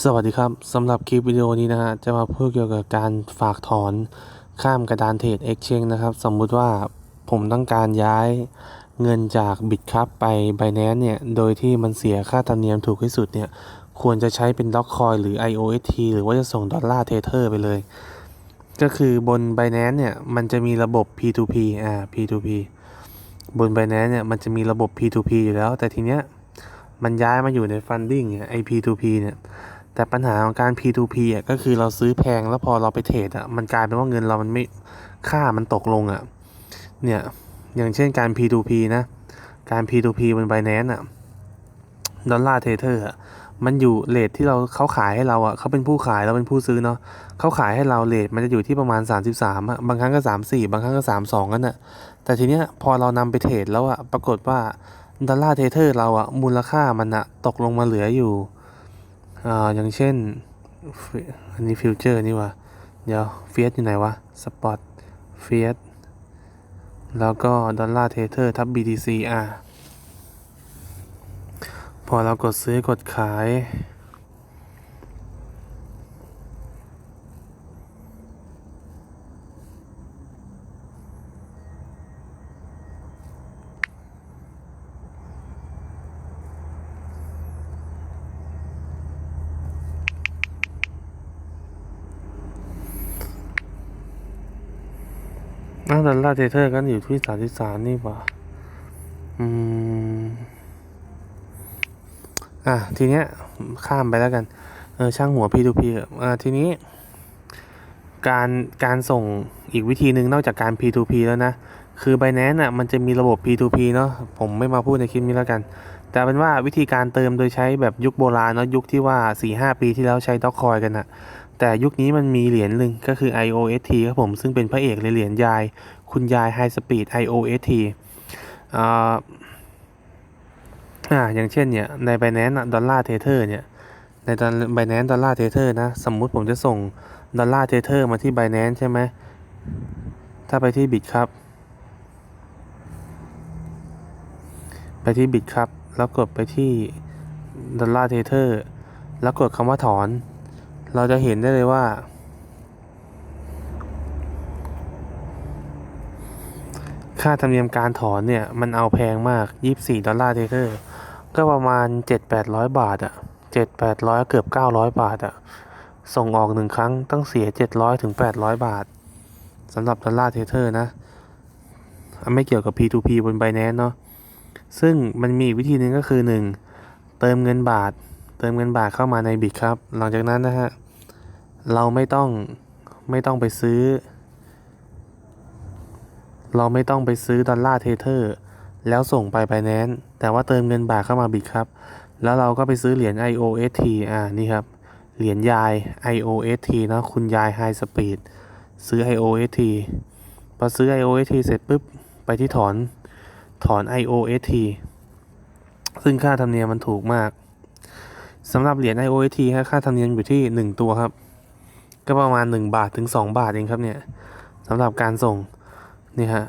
สวัสดีครับสำหรับคลิปวิดีโอนี้นะฮะจะมาพูดเกี่ยวกับการฝากถอนข้ามกระดานเทรด Exchange นะครับ สมมุติว่าผมต้องการย้ายเงินจาก Bitcup ไป Binance เนี่ย โดยที่มันเสียค่าธรรมเนียมถูกที่สุดเนี่ย ควรจะใช้เป็น Dogecoin หรือ IOST หรือว่าจะส่งดอลลาร์เทเทอร์ไปเลย ก็คือบน Binance เนี่ย มันจะมีระบบ P2P อ่า P2P บน Binance เนี่ยมันจะมีระบบ P2P อยู่แล้ว แต่ทีเนี้ยมันย้ายมาอยู่ใน Funding เนี่ยไอ P2P เนี่ย แต่ปัญหาของการ P2P อะก็คือเราซื้อแพงแล้วพอเราไปเทรดอะมันกลายเป็นว่าเงินเรามันไม่ค่ามันตกลงอะเนี่ยอย่างเช่นการ P2P นะการ P2P บน Binance อะดอลลาร์เทเทอร์อะมันอยู่เลทที่เราเขาขายให้เราอะเขาเป็นผู้ขายเราเป็นผู้ซื้อเนาะเขาขายให้เราเลทมันจะอยู่ที่ประมาณ 33อะบางครั้งก็ 34 บางครั้งก็ 32กันอะแต่ทีเนี้ยพอเรานำไปเทรดแล้วอะปรากฏว่าดอลลาร์เทเทอร์เราอะมูลค่ามันอะตกลงมาเหลืออยู่ อ่าอย่างเช่น อันนี้ฟิวเจอร์นี่วะเดี๋ยวเฟียสอยู่ไหนวะสปอตเฟียสแล้วก็ดอลลาร์เทเทอร์ทับ BTC อะพอเรากดซื้อกดขาย อ้าวดอลลาเทเทอร์ก็อยู่ที่สามสิบสามนี่ว่าอืม อะ ทีเนี้ย ข้ามไปแล้วกัน เออ ช่างหัว P2P เถอะอ่าทีนี้ การการส่งอีกวิธีหนึ่งนอกจากการ P2P แล้วนะ คือ Binance อะ มันจะมีระบบ P2P เนาะผมไม่มาพูดในคลิปนี้แล้วกัน แต่เป็นว่าวิธีการเติมโดยใช้แบบยุคโบราณเนาะยุคที่ว่า4-5 ปีที่แล้วใช้ด็อกคอยกันอะ แต่ยุคนี้มันมีเหรียญหนึ่งก็คือ IOST ครับผม ซึ่งเป็นพระเอกเลยเหรียญยาย คุณยาย High Speed IOST อ่าอ่าอย่างเช่นเนี่ย ใน Binance ดอลลาร์เทเทอร์เนี่ย ในตอน Binance ดอลลาร์เทเทอร์นะ สมมุติผมจะส่งดอลลาร์เทเทอร์มาที่ Binance ใช่ไหม ถ้าไปที่บิตครับ ไปที่บิตครับ แล้วกดไปที่ดอลลาร์เทเทอร์แล้วกดคำว่าถอน เราจะเห็นได้เลยว่า ค่าธรรมเนียมการถอนเนี่ย มันเอาแพงมาก 24 ดอลลาร์เทเทอร์ก็ประมาณ 7-800 บาทอะ7-800 เกือบ 900 บาทอะส่งออกหนึ่งครั้งต้องเสีย 700ถึง800 บาทสำหรับดอลลาร์เทเทอร์นะ ไม่เกี่ยวกับ P2P บน Binance เนาะซึ่งมันมีอีกวิธีหนึ่งก็คือ 1. เติมเงินบาท เติมเงินบาทเข้ามาในบิตครับ หลังจากนั้นนะฮะ เราไม่ต้องไม่ต้องไปซื้อ เราไม่ต้องไปซื้อดอลลาร์เทเทอร์แล้วส่งไป Binance แต่ว่าเติมเงินบาทเข้ามาบิตครับ แล้วเราก็ไปซื้อเหรียญ IOST อ่า นี่ครับ เหรียญยาย IOST เนะ คุณยาย High Speed ซื้อ IOST พอซื้อ IOST เสร็จปุ๊บ ไปที่ถอน ถอน IOST ซึ่งค่าธรรมเนียมมันถูกมาก สำหรับเหรียญ IOST ฮะค่าธรรมเนียมอยู่ที่ 1 ตัวครับ ก็ประมาณ 1 บาทถึง 2 บาทเองครับเนี่ยสำหรับการส่งนี่ฮะ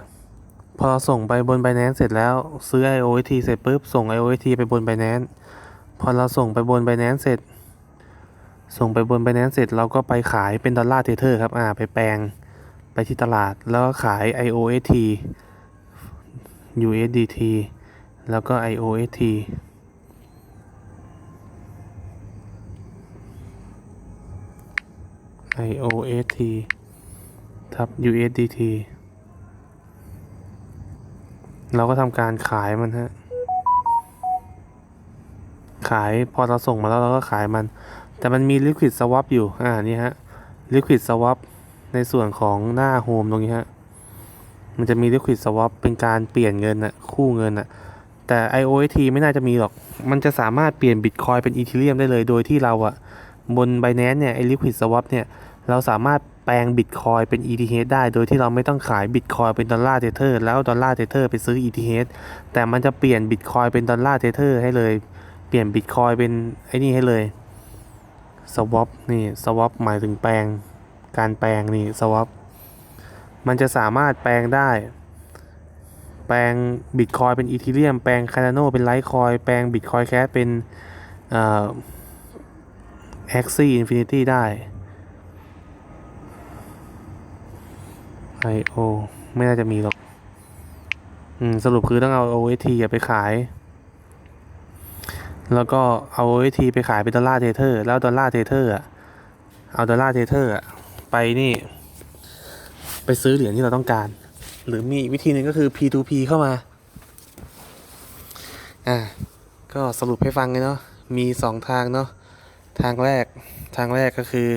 พอเราส่งไปบน Binance เสร็จแล้วซื้อ IOST เสร็จปุ๊บส่ง IOST ไปบน Binance พอเราส่งไปบน Binance เสร็จ ส่งไปบน Binance เสร็จเราก็ไปขายเป็นดอลลาร์เทเทอร์ครับอ่าไปแปลงไปที่ตลาดแล้วก็ขาย IOST USDT แล้วก็ IOST IOST ทับ USDT เราก็ทำการขายมันฮะ ขายพอเราส่งมาแล้วเราก็ขายมัน แต่มันมี Liquid Swap อยู่ อ่า นี่ฮะ Liquid Swap ในส่วนของหน้าโฮมตรงนี้ฮะ มันจะมี Liquid Swap เป็นการเปลี่ยนเงินอะคู่เงินอะแต่ IOST ไม่น่าจะมีหรอก มันจะสามารถเปลี่ยน Bitcoin เป็น Ethereum ได้เลย โดยที่เราอะ บน Binance เนี่ยไอ้ Liquid Swap เนี่ยเราสามารถแปลง Bitcoin เป็น ETH ได้ โดยที่เราไม่ต้องขาย Bitcoin เป็นดอลลาร์เทเทอร์แล้วดอลลาร์เทเทอร์ไปซื้อ ETH แต่มันจะเปลี่ยน Bitcoin เป็นดอลลาร์เทเทอร์ให้เลย เปลี่ยน Bitcoin เป็นไอ้นี่ให้เลย swap นี่ swap หมายถึงแปลง การแปลงนี่ swap มันจะสามารถแปลงได้ แปลง Bitcoin เป็น Ethereum แปลง Cardano เป็น Litecoin แปลง Bitcoin Cash เป็นเอ่อ Axie Infinity ได้ IO ไม่น่าจะมีหรอก อืม สรุปคือต้องเอา OST อะไปขาย แล้วก็เอา OST ไปขายเป็นดอลลาร์เทเทอร์ แล้วดอลลาร์เทเทอร์อะเอาดอลลาร์เทเทอร์อะไปนี่ ไปซื้อเหรียญที่เราต้องการ หรือมีวิธีหนึ่งก็คือ P2P เข้ามา อ่า ก็สรุปให้ฟังเลยเนาะ มีสองทางเนาะ ทางแรกทางแรกก็คือ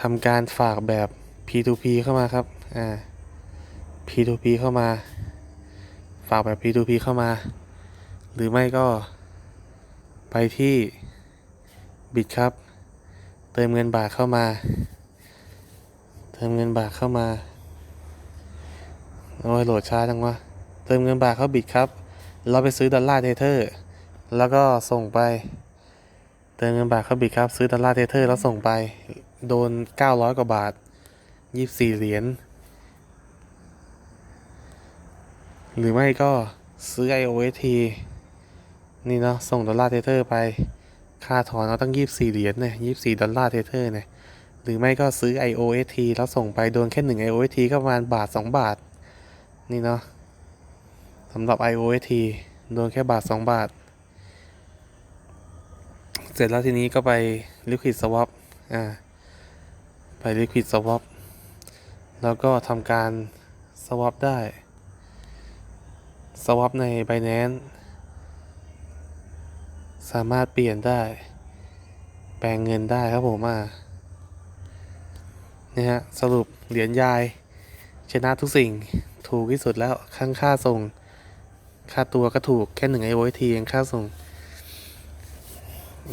ทำการฝากแบบ P2P เข้ามาครับอ่า P2P เข้ามา ฝากแบบ P2P เข้ามา หรือไม่ก็ไปที่บิตครับ เติมเงินบาทเข้ามา เติมเงินบาทเข้ามาโอ้ยโหลดช้าจังวะเติมเงินบาทเข้าบิตครับ เราไปซื้อดอลลาร์เทเทอร์ แล้วก็ส่งไป เติมเงินบาทเข้าบิตครับ ซื้อดอลลาร์เทเทอร์แล้วส่งไป โดน 900 กว่าบาท 24 เหรียญ หรือไม่ก็ซื้อ IOST นี่เนาะ ส่งดอลลาร์เทเทอร์ไป ค่าถอนเราตั้ง 24 เหรียญเนี่ย24 ดอลลาร์เทเทอร์เนี่ย หรือไม่ก็ซื้อ IOST แล้วส่งไปโดนแค่หนึ่ง IOST ก็ประมาณบาท 2 บาท นี่เนาะสำหรับ IOST โดนแค่บาท 2 บาท เสร็จแล้วทีนี้ก็ไป Liquid Swap อ่าไป Liquid Swap แล้วก็ทำการ swap ได้ swap ใน Binance สามารถเปลี่ยนได้ แปลงเงินได้ครับผมอะนี่ฮะ สรุปเหรียญยาย ชนะทุกสิ่งถูกที่สุดแล้วข้างค่าส่ง ค่าตัวก็ถูกแค่หนึ่งไอโอทีเองค่าส่ง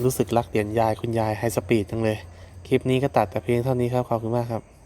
รู้สึกรักเหรียญยายคุณยายไฮสปีดจังเลย คลิปนี้ก็ตัดแต่เพียงเท่านี้ครับ ขอบคุณมากครับ